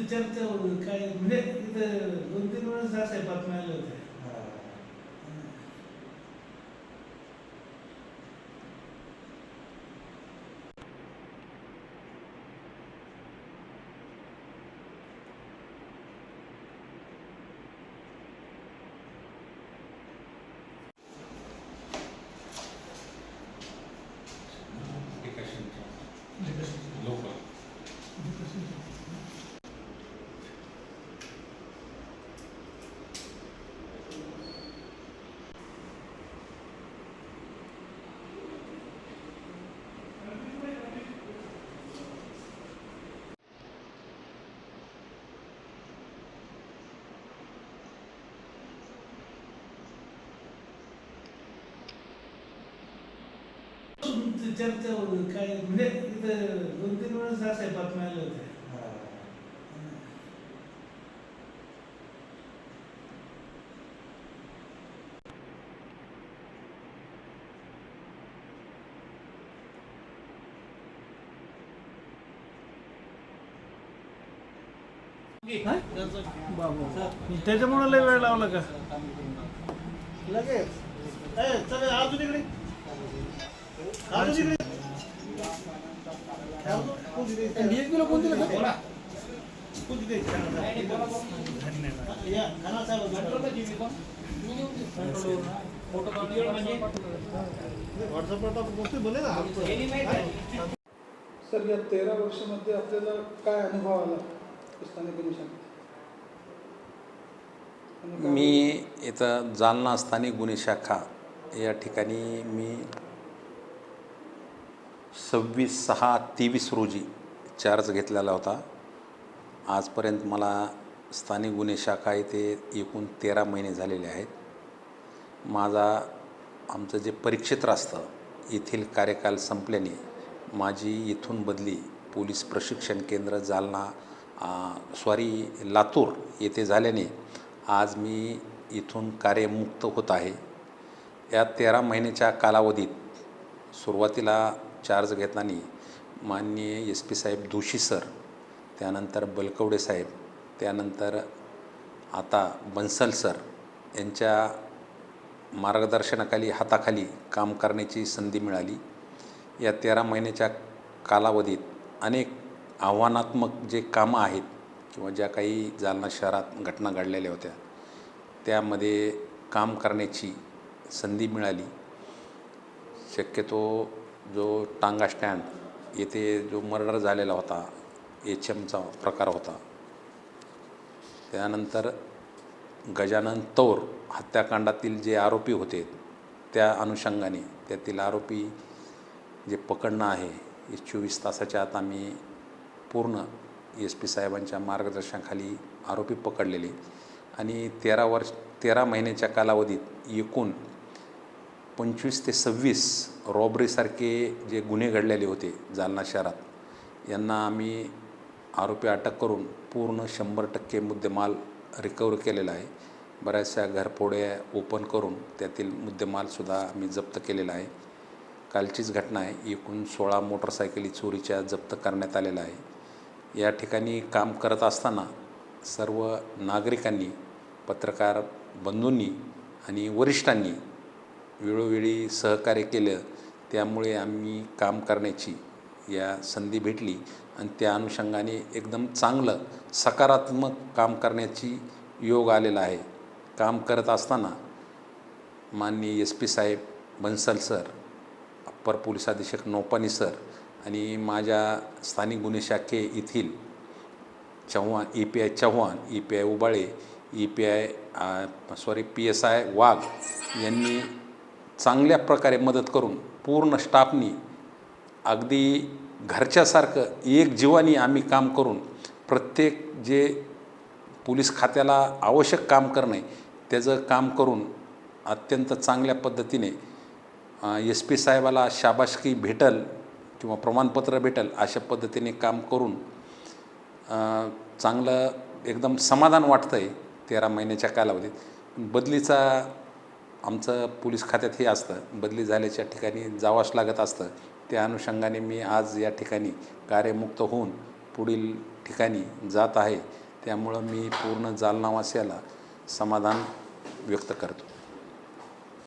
चर्चा होती, काय म्हणजे इथं दोन तीन वेळेस अशा बातम्या आल्या होत्या होती, काय म्हणजे इथं दोन तीन वेळेस अशा बातम्या आल्या होत्या. त्याच्यामुळे लय वेळ लावला का? लगेच. अजून इकडे. अजून इकडे एक किलो कोण दिलं का? कोण दिलं? या, खाना साहेब, व्हॉट्सअपवर तर बोलतोय, बोले ना. सर या तेरा वर्षामध्ये आपल्याला काय अनुभव आला स्थानिक गुन्हे शाखेत? आणि काय- मी इथं जालना स्थानिक गुन्हे शाखा या ठिकाणी मी सव्वीस सहा तेवीस रोजी चार्ज घेतलेला होता. आजपर्यंत मला स्थानिक गुन्हे शाखा येथे एकूण तेरा महिने झालेले आहेत. माझा आमचं जे परीक्षेत्र असतं येथील कार्यकाल संपल्याने माझी इथून बदली पोलीस प्रशिक्षण केंद्र जालना सॉरी लातूर येथे झाल्याने आज मी इथून कार्यमुक्त होत आहे. या तेरा महिन्याच्या कालावधीत सुरुवातीला चार्ज घेताना माननीय एस पी साहेब दोषी सर त्यानंतर बलकवडे साहेब त्यानंतर आता बन्सल सर यांच्या मार्गदर्शनाखाली हाताखाली काम करण्याची संधी मिळाली. या तेरा महिन्याच्या कालावधीत अनेक आव्हानात्मक जे कामं आहेत किंवा ज्या काही जालना शहरात घटना घडलेल्या होत्या त्यामध्ये काम करण्याची संधी मिळाली. शक्यतो जो टांगा स्टँड येथे जो मर्डर झालेला होता एच एमचा प्रकार होता त्यानंतर गजानन तौर हत्याकांडातील जे आरोपी होते त्या अनुषंगाने त्यातील आरोपी जे पकडणं आहे हे चोवीस तासाच्या आत आम्ही पूर्ण एस पी साहेबांच्या मार्गदर्शनाखाली आरोपी पकडलेले. आणि तेरा वर्ष तेरा महिन्याच्या कालावधीत एकूण पंचवीस ते सव्वीस रॉबरीसारखे जे गुन्हे घडलेले होते जालना शहरात यांना आम्ही आरोपी अटक करून पूर्ण शंभर टक्के मुद्देमाल रिकवर केलेला आहे. बऱ्याचशा घरफोड्या ओपन करून त्यातील मुद्देमालसुद्धा आम्ही जप्त केलेला आहे. कालचीच घटना आहे. एकूण सोळा मोटरसायकली चोरीच्या जप्त करण्यात आलेल्या आहे. या ठिकाणी काम करत असताना सर्व नागरिकांनी पत्रकार बंधूंनी आणि वरिष्ठांनी वेळोवेळी सहकार्य केलं त्यामुळे आम्ही काम करण्याची या संधी भेटली आणि त्या अनुषंगाने एकदम चांगलं सकारात्मक काम करण्याची योग आलेला आहे. काम करत असताना माननीय एस पी साहेब बन्सल सर अप्पर पोलीस अधीक्षक नोपानी सर आणि माझ्या स्थानिक गुन्हे शाखे येथील Chavan E P I Chavan E P I Ubale E P I sorry P S I Wagh यांनी चांगल्या प्रकारे मदत करून पूर्ण स्टाफनी अगदी घरच्यासारखं एक जीवानी आम्ही काम करून प्रत्येक जे पोलीस खात्याला आवश्यक काम करणे त्याचं काम करून अत्यंत चांगल्या पद्धतीने एस पी साहेबाला शाबासकी भेटल किंवा प्रमाणपत्र भेटल अशा पद्धतीने काम करून चांगलं एकदम समाधान वाटतं आहे तेरा महिन्याच्या कालावधीत. बदलीचा आमचं पोलीस खात्यात हे असतं बदली झाल्याच्या ठिकाणी जावंच लागत असतं. त्या अनुषंगाने मी आज या ठिकाणी कार्यमुक्त होऊन पुढील ठिकाणी जात आहे. त्यामुळं मी पूर्ण जालनावासियाला समाधान व्यक्त करतो.